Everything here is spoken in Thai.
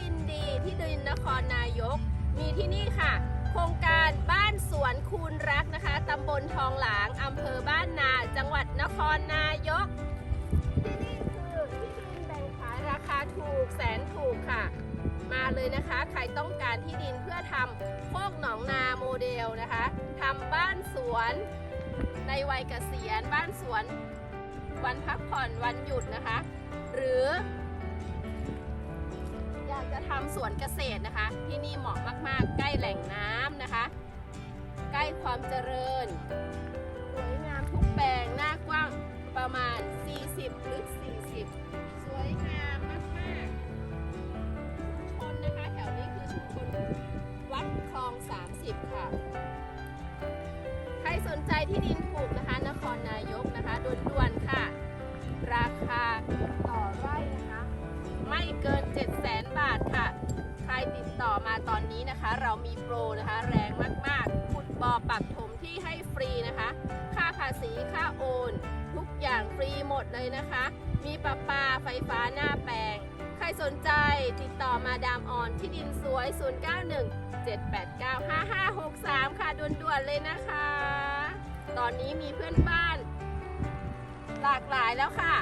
ดินดีที่ดินนครนายก มีที่นี่ค่ะ โครงการบ้านสวนคูณรักนะคะตำบลทองหลางอำเภอบ้านนา จังหวัดนครนายก ที่นี่คือที่ดินแบ่งขายราคาถูกแสนถูกค่ะ มาเลยนะคะ ใครต้องการที่ดินเพื่อทำโคกหนองนาโมเดลนะคะทำบ้านสวนในวัยเกษียณบ้านสวน วันพักผ่อนวันหยุดนะคะ หรือ สวนเกษตรนะคะ ที่นี่เหมาะมากๆ ใกล้แหล่งน้ำนะคะ ใกล้ความเจริญ สวยงามทุกแปลงหน้ากว้างประมาณ 40ลึก40 สวยงามมากๆชุมชนนะคะ แถวนี้คือชุมชนวัดคลอง 30 ค่ะ ใครสนใจที่ดินถูกนะคะ นครนายกนะคะด่วนๆค่ะ ราคาต่อไร่นะคะ ไม่เกิน 7 ติดต่อมาตอนนี้นะคะ เรามีโปรนะคะ แรงมากๆขุดบ่อปักถมที่ให้ฟรีนะคะ ค่าภาษีค่าโอน ทุกอย่างฟรีหมดเลยนะคะ มีประปาไฟฟ้าหน้าแปลง ใครสนใจติดต่อมาดามออนที่ดินสวย 091 789 5563 ค่ะด่วนๆเลยนะคะ ตอนนี้มีเพื่อนบ้าน หลากหลายแล้วค่ะ